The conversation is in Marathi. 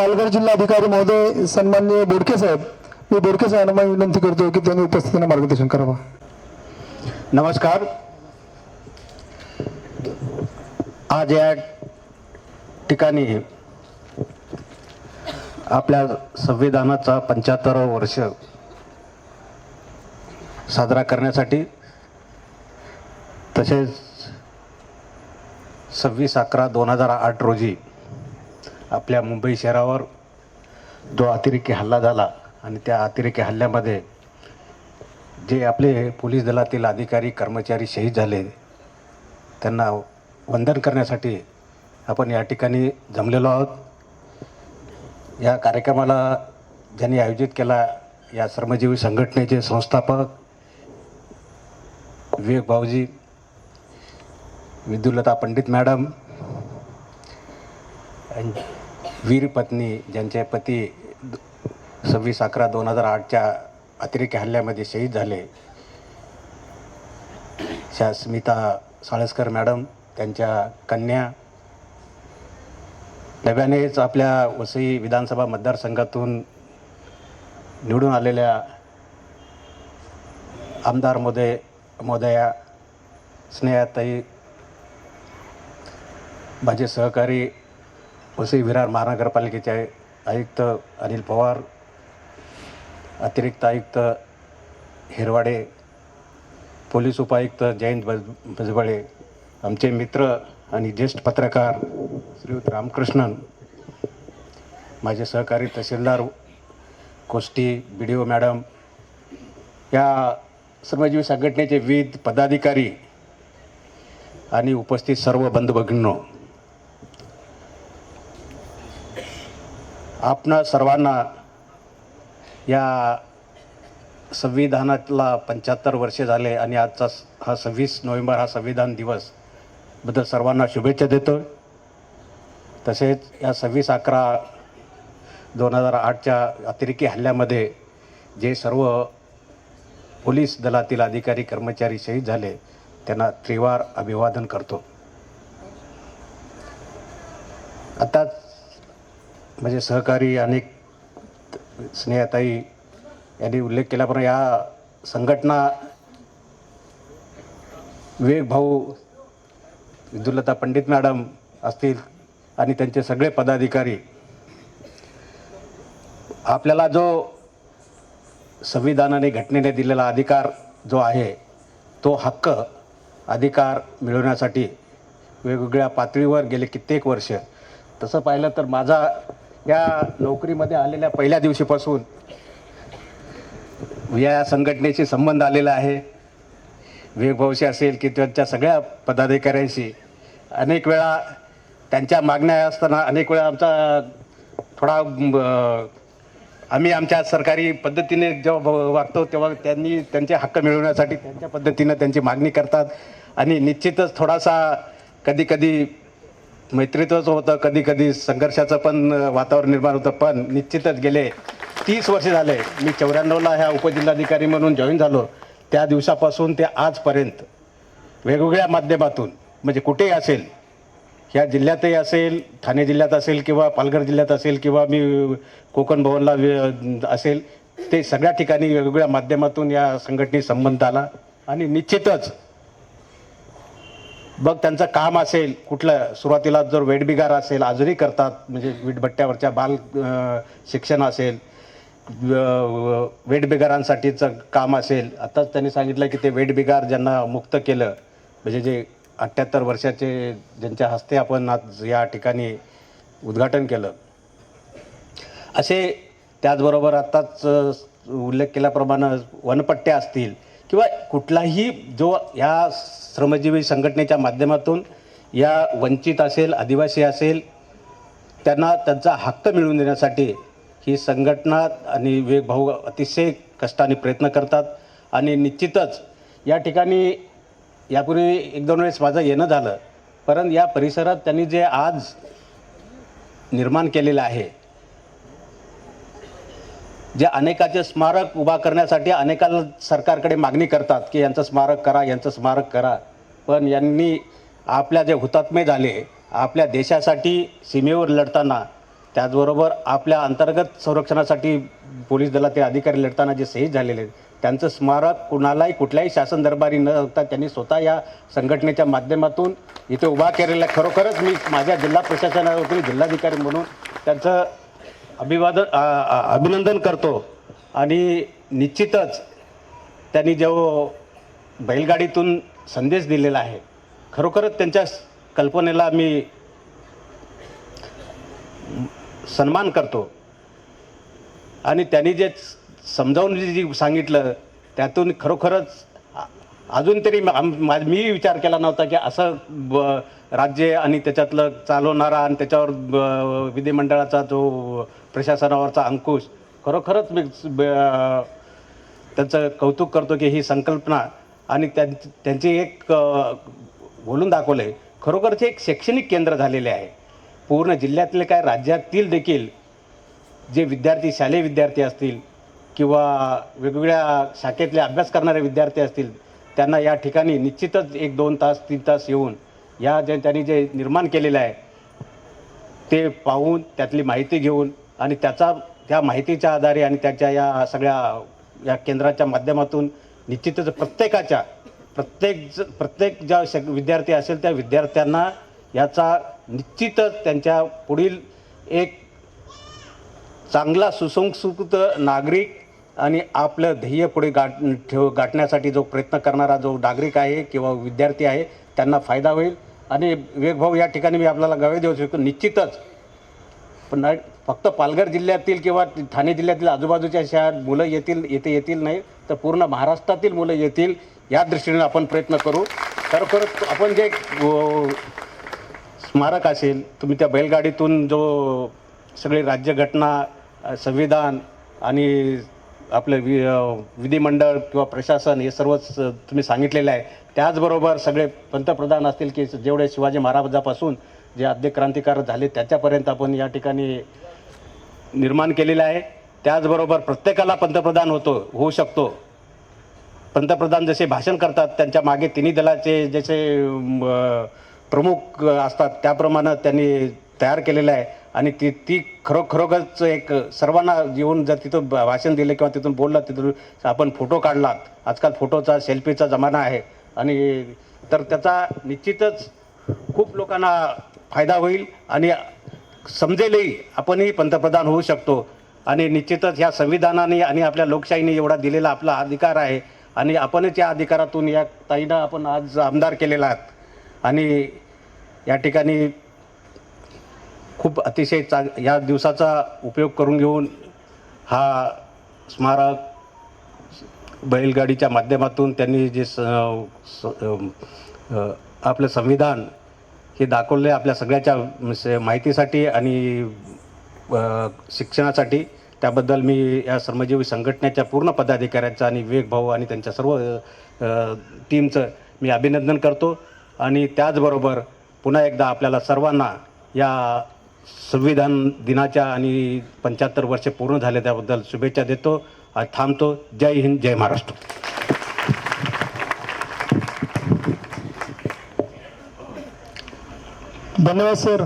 पालघर जिल्हा अधिकारी महोदय सन्मान्य बोडके साहेब मी बोडके साहेबांना विनंती करतो की त्यांनी उपस्थितीने मार्गदर्शन करावं. नमस्कार. आज या ठिकाणी आपल्या संविधानाचा पंच्याहत्तरावं वर्ष साजरा करण्यासाठी तसेच सव्वीस अकरा दोन हजार आठ रोजी आपल्या मुंबई शहरावर जो अतिरेकी हल्ला झाला आणि त्या अतिरेकी हल्ल्यामध्ये जे आपले पोलीस दलातील अधिकारी कर्मचारी शहीद झाले त्यांना वंदन करण्यासाठी आपण या ठिकाणी जमलेलो आहोत. या कार्यक्रमाला ज्यांनी आयोजित केला या श्रमजीवी संघटनेचे संस्थापक विवेक भाऊजी विद्युलता पंडित मॅडम वीर पत्नी ज्यांचे पती सव्वीस अकरा दोन हजार आठच्या अतिरेकी हल्ल्यामध्ये शहीद झाले. शा स्मिता साळसकर मॅडम त्यांच्या कन्या. नव्यानेच आपल्या वसई विधानसभा मतदारसंघातून निवडून आलेल्या आमदार मोदय मोदया स्नेहाताई माझे सहकारी वसई विरार महानगरपालिकेचे आयुक्त अनिल पवार अतिरिक्त आयुक्त हिरवाडे पोलीस उपायुक्त जयंत बज भजबळे आमचे मित्र आणि ज्येष्ठ पत्रकार श्रीयुत रामकृष्णन माझे सहकारी तहसीलदार कोष्टी बी डी ओ मॅडम या श्रमजीवी संघटनेचे विविध पदाधिकारी आणि उपस्थित सर्व बंधू आपणा सर्वांना या संविधानातला पंच्याहत्तर वर्षे झाले आणि आजचा स- हा सव्वीस नोव्हेंबर हा संविधान दिवसबद्दल सर्वांना शुभेच्छा देतो तसेच या सव्वीस अकरा दोन हजार आठच्या अतिरेकी हल्ल्यामध्ये जे सर्व पोलीस दलातील अधिकारी कर्मचारी शहीद झाले त्यांना त्रिवार अभिवादन करतो. आताच म्हणजे सहकारी अनेक स्नेहताई यांनी उल्लेख केल्याप्रमाणे या संघटना विवेक भाऊ विदुलता पंडित मॅडम असतील आणि त्यांचे सगळे पदाधिकारी आपल्याला जो संविधानाने घटनेने दिलेला अधिकार जो आहे तो हक्क अधिकार मिळवण्यासाठी वेगवेगळ्या पातळीवर गेले कित्येक वर्ष. तसं पाहिलं तर माझा या नोकरीमध्ये आलेल्या पहिल्या दिवशीपासून या संघटनेशी संबंध आलेला आहे. विवेकभाऊशी असेल की त्यांच्या सगळ्या पदाधिकाऱ्यांशी अनेक वेळा त्यांच्या मागण्या असताना अनेक वेळा आमचा थोडा आम्ही आमच्या सरकारी पद्धतीने जेव्हा ब- वागतो तेव्हा त्यांनी त्यांचे हक्क मिळवण्यासाठी त्यांच्या पद्धतीनं त्यांची मागणी करतात. आणि निश्चितच थोडासा कधी कधी मैत्रीत्वच होतं कधी कधी संघर्षाचं पण वातावरण निर्माण होतं पण निश्चितच गेले तीस वर्ष झाले. मी चौऱ्याण्णवला ह्या उपजिल्हाधिकारी म्हणून जॉईन झालो. त्या दिवसापासून ते आजपर्यंत वेगवेगळ्या माध्यमातून म्हणजे कुठेही असेल ह्या जिल्ह्यातही असेल ठाणे जिल्ह्यात असेल किंवा पालघर जिल्ह्यात असेल किंवा मी कोकण भवनला वे- असेल ते सगळ्या ठिकाणी वेगवेगळ्या माध्यमातून या संघटनेशी संबंध आला आणि निश्चितच बघ त्यांचं काम असेल कुठलं सुरुवातीला जर वेटबिगार असेल अजूनही करतात म्हणजे वीटभट्ट्यावरच्या बाल शिक्षण असेल वेटबिगारांसाठीचं काम असेल आताच त्यांनी सांगितलं की ते वेटबिगार ज्यांना मुक्त केलं म्हणजे जे अठ्ठ्याहत्तर वर्षाचे ज्यांच्या हस्ते आपण आज या ठिकाणी उद्घाटन केलं. असे त्याचबरोबर आत्ताच उल्लेख केल्याप्रमाणे वनपट्ट्या असतील किंवा कुठलाही जो ह्या श्रमजीवी संघटनेच्या माध्यमातून या वंचित असेल आदिवासी असेल त्यांना त्यांचा हक्क मिळवून देण्यासाठी ही संघटना आणि विवेक भाऊ अतिशय कष्टाने प्रयत्न करतात. आणि निश्चितच या ठिकाणी यापूर्वी एक दोन वेळेस माझं येणं झालं परंतु या परिसरात त्यांनी जे आज निर्माण केलेलं आहे जे अनेकाचे स्मारक उभा करण्यासाठी अनेकाला सरकारकडे मागणी करतात की यांचं स्मारक करा यांचं स्मारक करा. पण यांनी आपल्या जे हुतात्मे झाले आपल्या देशासाठी सीमेवर लढताना त्याचबरोबर आपल्या अंतर्गत संरक्षणासाठी पोलीस दलातील अधिकारी लढताना जे शहीद झालेले आहेत त्यांचं स्मारक कुणालाही कुठल्याही शासन दरबारी न होता त्यांनी स्वतः या संघटनेच्या माध्यमातून इथे उभा केलेला आहे. खरोखरच मी माझ्या जिल्हा प्रशासनावरील जिल्हाधिकारी म्हणून त्यांचं अभिवादन अभिनंदन करतो. आणि निश्चितच त्यांनी जो बैलगाडीतून संदेश दिलेला आहे खरोखरच त्यांच्या कल्पनेला मी सन्मान करतो. आणि त्यांनी जे समजावून जे सांगितलं त्यातून खरोखरच अजून तरी आम- मा- मी विचार केला नव्हता की असं ब- राज्य आणि त्याच्यातलं चालवणारा आणि त्याच्यावर ब- विधिमंडळाचा जो प्रशासनावरचा अंकुश खरोखरच मी ब- त्यांचं कौतुक करतो की ही संकल्पना आणि त्यां त्यांची एक बोलून दाखवलं आहे खरोखरचे एक शैक्षणिक केंद्र झालेले आहे. पूर्ण जिल्ह्यातले काय राज्यातील देखील जे विद्यार्थी शालेय विद्यार्थी असतील किंवा वेगवेगळ्या शाखेतले अभ्यास करणारे विद्यार्थी असतील त्यांना या ठिकाणी निश्चितच एक दोन तास तीन तास येऊन या जे त्यांनी जे निर्माण केलेलं आहे ते पाहून त्यातली माहिती घेऊन आणि त्याचा त्या माहितीच्या आधारे आणि त्याच्या या सगळ्या या केंद्राच्या माध्यमातून निश्चितच प्रत्येकाच्या प्रत्येक ज- प्रत्येक ज्या शक विद्यार्थी असेल त्या विद्यार्थ्यांना याचा निश्चितच त्यांच्या पुढील एक चांगला सुसंस्कृत नागरिक आणि आपलं ध्येय पुढे गाठ ठेव गाठण्यासाठी जो प्रयत्न करणारा जो नागरिक आहे किंवा विद्यार्थी आहे त्यांना फायदा होईल. आणि वेगभाव या ठिकाणी मी आपल्याला गवे देऊ शकतो. निश्चितच. पण नाही फक्त पालघर जिल्ह्यातील किंवा ठाणे जिल्ह्यातील आजूबाजूच्या अशा मुलं येतील येथे येतील नाही तर पूर्ण महाराष्ट्रातील मुलं येतील या दृष्टीने आपण प्रयत्न करू. खरोखर आपण जे स्मारक असेल तुम्ही त्या बैलगाडीतून जो सगळी राज्यघटना संविधान आणि आपलं वि विधिमंडळ किंवा प्रशासन हे सर्वच तुम्ही सांगितलेलं आहे. त्याचबरोबर सगळे पंतप्रधान असतील की जेवढे शिवाजी महाराजापासून जे आद्य क्रांतिकारक झाले त्याच्यापर्यंत आपण या ठिकाणी निर्माण केलेलं आहे. त्याचबरोबर प्रत्येकाला पंतप्रधान होतो होऊ शकतो. पंतप्रधान जसे भाषण करतात त्यांच्या मागे तिन्ही दलाचे जसे प्रमुख असतात त्याप्रमाणे त्यांनी तयार केलेलं आहे. आणि ती ती खरोखरोखरच एक सर्वांना येऊन जर तिथं भाषण दिलं किंवा तिथून बोललं तिथून आपण फोटो काढलात. आजकाल फोटोचा सेल्फीचा जमाना आहे. आणि तर त्याचा निश्चितच खूप लोकांना फायदा होईल आणि समजेलही आपणही पंतप्रधान होऊ शकतो. आणि निश्चितच ह्या संविधानाने आणि आपल्या लोकशाहीने एवढा दिलेला आपला अधिकार आहे. आणि आपणच या अधिकारातून या ताईनं आपण आज आमदार केलेला आहात. आणि या ठिकाणी खूप अतिशय चांग या दिवसाचा उपयोग करून घेऊन हा स्मारक बैलगाडीच्या माध्यमातून त्यांनी जे स स- आपलं संविधान हे दाखवले आपल्या सगळ्याच्या माहितीसाठी आणि शिक्षणासाठी. त्याबद्दल मी या श्रमजीवी संघटनेच्या पूर्ण पदाधिकाऱ्यांचं आणि विवेक भाऊ आणि त्यांच्या सर्व टीमचं मी अभिनंदन करतो. आणि त्याचबरोबर पुन्हा एकदा आपल्याला सर्वांना या संविधान दिनाच्या आणि पंच्याहत्तर वर्ष पूर्ण झाले त्याबद्दल शुभेच्छा देतो आणि थांबतो. जय हिंद जय महाराष्ट्र. धन्यवाद सर.